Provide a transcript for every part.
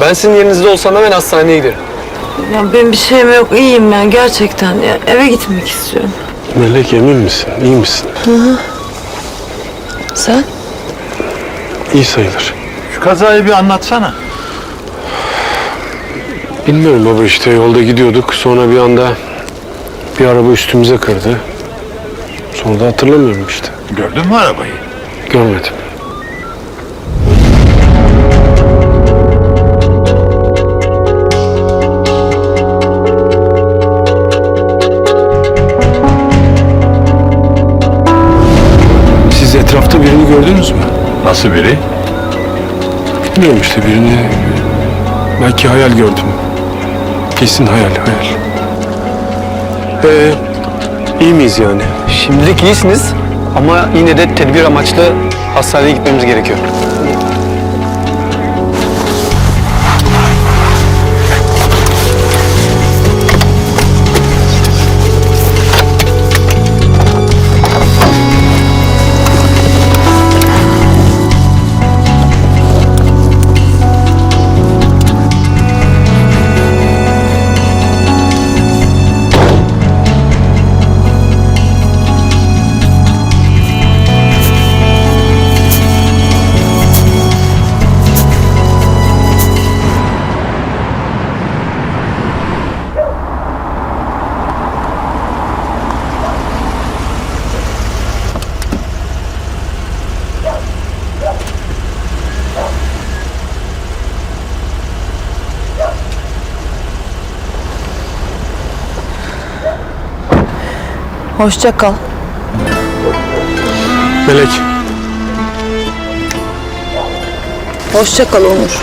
Ben sizin yerinizde olsam hemen hastaneye giderim. Ya benim bir şeyim yok. iyiyim ben gerçekten. Ya, eve gitmek istiyorum. Melek emin misin? İyi misin? Sen? İyi sayılır. Şu kazayı bir anlatsana. Bilmiyorum baba işte yolda gidiyorduk. Sonra bir anda bir araba üstümüze kırdı. Sonra da hatırlamıyorum işte. Gördün mü arabayı? Görmedim. Siz etrafta birini gördünüz mü? Nasıl biri? Bilmiyorum işte birini belki hayal gördüm. Kesin hayal hayal. Ee, iyi miyiz yani? Şimdilik iyisiniz ama yine de tedbir amaçlı hastaneye gitmemiz gerekiyor. Hoşça kal. Melek, Hoşça kal Onur.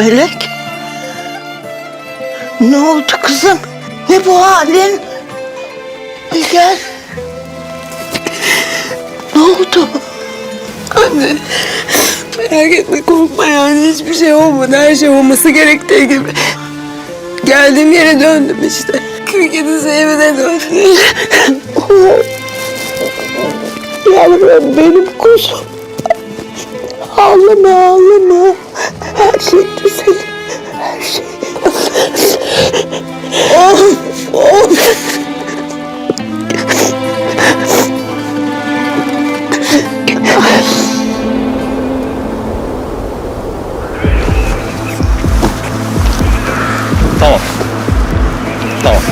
Melek. Ne oldu kızım? Ne bu halin? Bir Gel. Ne oldu? Anne. Merak etme korkma yani hiçbir şey olmadı. Her şey olması gerektiği gibi. Geldiğim yere döndüm işte. Kül kedisi evine döndüm. Yavrum benim kuzum. Ağlama ağlama. Her şey düzelir. Her şey. Of of. Tamam. Tamam.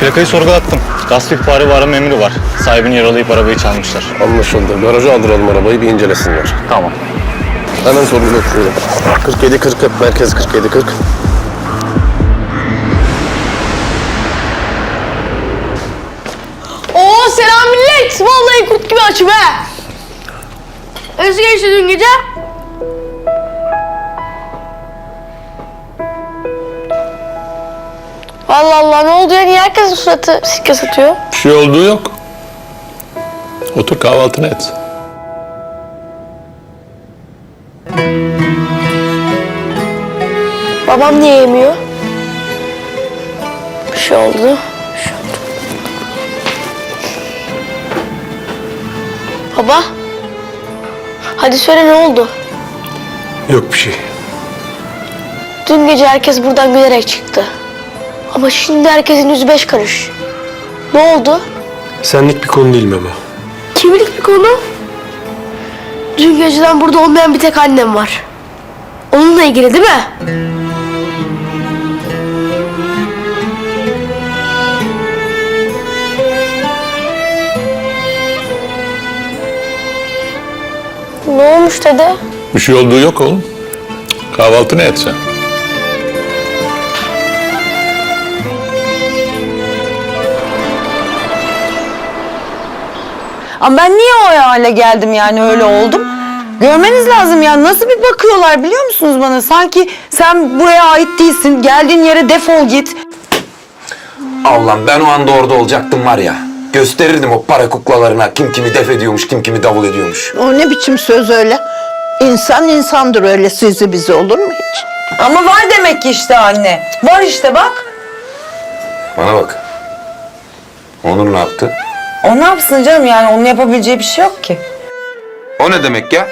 Plakayı sorgulattım. Gasp ihbarı ve arama emri var. Sahibini yaralayıp arabayı çalmışlar. Anlaşıldı. Garaja aldıralım arabayı bir incelesinler. Tamam. Hemen sorguluyorum. 47 40 merkez 47 40. Oo selam millet. Vallahi kurt gibi açım he. Nasıl geçti dün gece? Allah Allah ne oldu ya? Niye herkesin suratı sikke satıyor? Bir şey olduğu yok. Otur kahvaltını et. Babam niye yemiyor? Bir şey oldu. Bir şey oldu. Baba. Hadi söyle ne oldu? yok bir şey. Dün gece herkes buradan gülerek çıktı. Ama şimdi herkesin yüzü beş karış. Ne oldu? Senlik bir konu değil Memo. Kimlik bir konu. Dün geceden burada olmayan bir tek annem var. Onunla ilgili değil mi? Olmuş dede? Bir şey olduğu yok oğlum. Kahvaltı ne etsen? Ama ben niye o hale geldim yani öyle oldum? Görmeniz lazım ya nasıl bir bakıyorlar biliyor musunuz bana? Sanki sen buraya ait değilsin. Geldiğin yere defol git. Allah'ım ben o anda orada olacaktım var ya. Gösterirdim o para kuklalarına kim kimi def ediyormuş, kim kimi davul ediyormuş. O ne biçim söz öyle? İnsan insandır öyle sizi bizi olur mu hiç? Ama var demek ki işte anne. Var işte bak. Bana bak. Onur ne yaptı? O ne yapsın canım yani onun yapabileceği bir şey yok ki. O ne demek ya?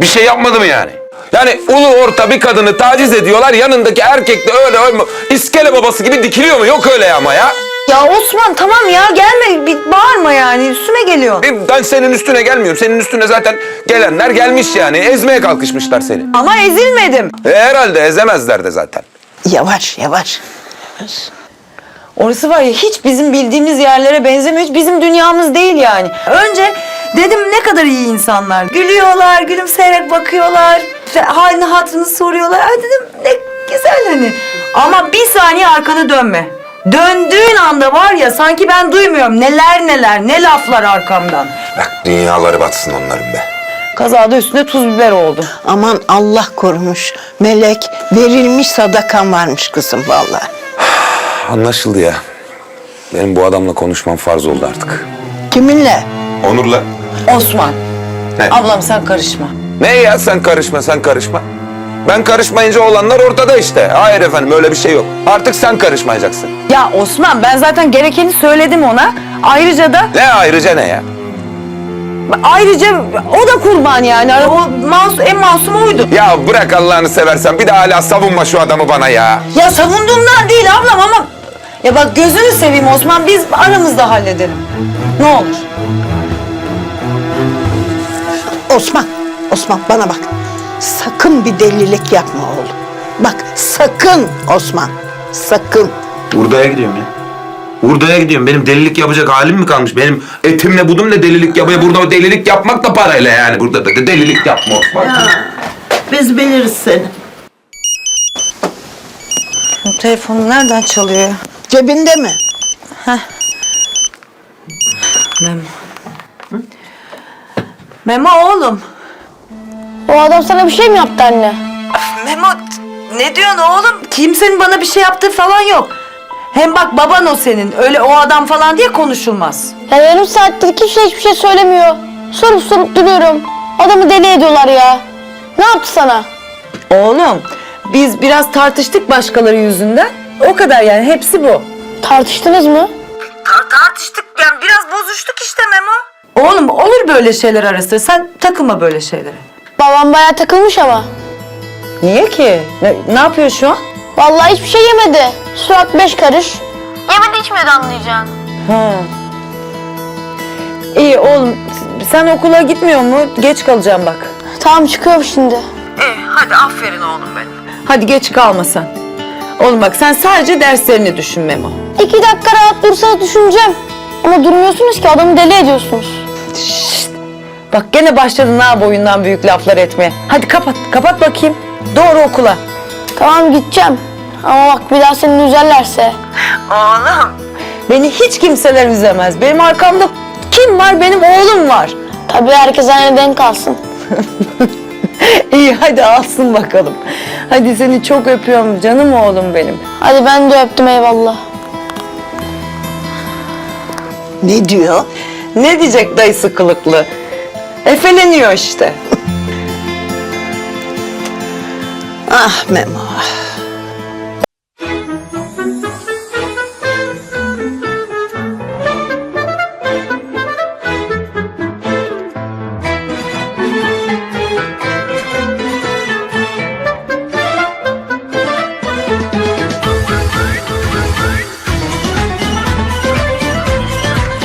Bir şey yapmadı mı yani? Yani ulu orta bir kadını taciz ediyorlar yanındaki erkek de öyle, öyle iskele babası gibi dikiliyor mu? Yok öyle ama ya. Ya Osman tamam ya gelme bir bağırma yani üstüme geliyor. E, Ben senin üstüne gelmiyorum. Senin üstüne zaten gelenler gelmiş yani. Ezmeye kalkışmışlar seni. Ama ezilmedim. E, herhalde ezemezler de zaten. Yavaş yavaş. Orası var ya hiç bizim bildiğimiz yerlere benzemiyor. Hiç bizim dünyamız değil yani. Önce dedim ne kadar iyi insanlar. Gülüyorlar, gülümseyerek bakıyorlar. İşte halini hatırını soruyorlar. Ay dedim ne güzel hani. Ama bir saniye arkanı dönme. Döndüğün anda var ya sanki ben duymuyorum neler neler ne laflar arkamdan. Bak dünyaları batsın onların be. Kazada üstüne tuz biber oldu. Aman Allah korumuş. Melek verilmiş sadakan varmış kızım vallahi. Anlaşıldı ya. Benim bu adamla konuşmam farz oldu artık. Kiminle? Onur'la. Osman. Ne? Ablam sen karışma. Ne ya sen karışma sen karışma. Ben karışmayınca olanlar ortada işte. Hayır efendim öyle bir şey yok. Artık sen karışmayacaksın. Ya Osman ben zaten gerekeni söyledim ona. Ayrıca da Ne ayrıca ne ya? ayrıca o da kurban yani. O mas en masum oydu. Ya bırak Allah'ını seversen bir de hala savunma şu adamı bana ya. Ya savunduğumdan değil ablam ama ya bak gözünü seveyim Osman biz aramızda halledelim. Ne olur. Osman, Osman bana bak. Sakın bir delilik yapma oğlum. Bak sakın Osman, sakın. Urda'ya gidiyorum ya. Urda'ya gidiyorum. Benim delilik yapacak halim mi kalmış? Benim etimle budumla delilik yapıyor. Burada delilik yapmak da parayla yani. Burada da delilik yapma Osman. Biz biliriz seni. Bu telefonu nereden çalıyor? Cebinde mi? Memo. Memo oğlum. O adam sana bir şey mi yaptı anne? Memo ne diyorsun oğlum? Kimsenin bana bir şey yaptığı falan yok. Hem bak baban o senin. Öyle o adam falan diye konuşulmaz. Ya yarım saattir kimse hiçbir şey söylemiyor. Sorup sorup duruyorum. Adamı deli ediyorlar ya. Ne yaptı sana? Oğlum biz biraz tartıştık başkaları yüzünden. O kadar yani hepsi bu. Tartıştınız mı? tartıştık yani biraz bozuştuk işte Memo. Oğlum olur böyle şeyler arası. Sen takılma böyle şeylere. Babam bayağı takılmış ama. Niye ki? Ne, ne yapıyor şu an? Vallahi hiçbir şey yemedi. Surat beş karış. Yemedi içmedi anlayacaksın. Ha. İyi oğlum sen okula gitmiyor mu? Geç kalacağım bak. Tamam çıkıyorum şimdi. hadi aferin oğlum benim. Hadi geç kalma sen. Oğlum bak sen sadece derslerini düşün Memo. İki dakika rahat dursanız düşüneceğim. Ama durmuyorsunuz ki adamı deli ediyorsunuz. Şşt! Bak gene başladın ha boyundan büyük laflar etmeye. Hadi kapat, kapat bakayım. Doğru okula. Tamam gideceğim. Ama bak bir daha seni üzerlerse. Oğlum. Beni hiç kimseler üzemez. Benim arkamda kim var? Benim oğlum var. Tabii herkes aynı denk kalsın. İyi hadi alsın bakalım. Hadi seni çok öpüyorum canım oğlum benim. Hadi ben de öptüm eyvallah. Ne diyor? Ne diyecek dayısı kılıklı? Efeleniyor işte. Ah Memo.